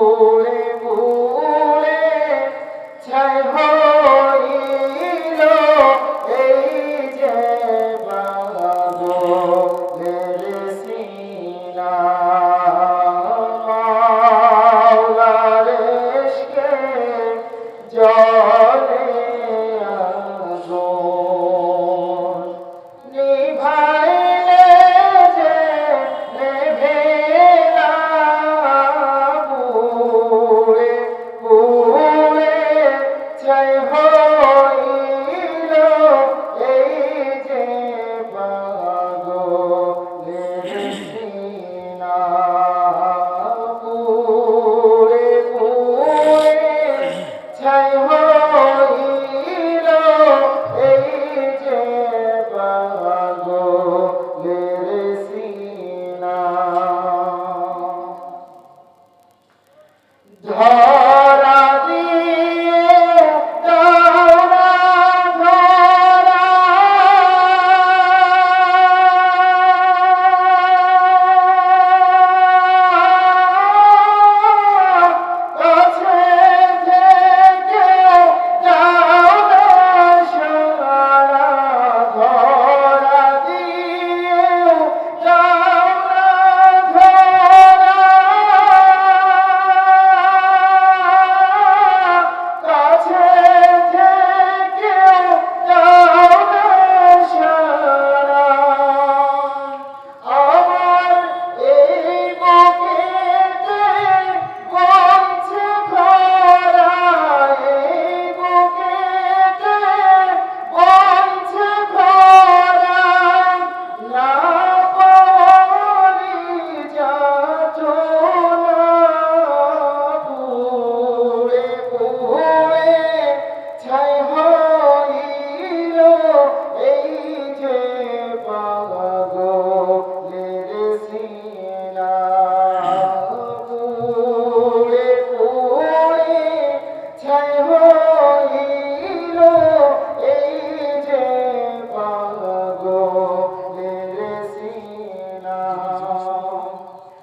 মূলে মূলে ছাই হইল এই যে বাদলের সিনা। Oh!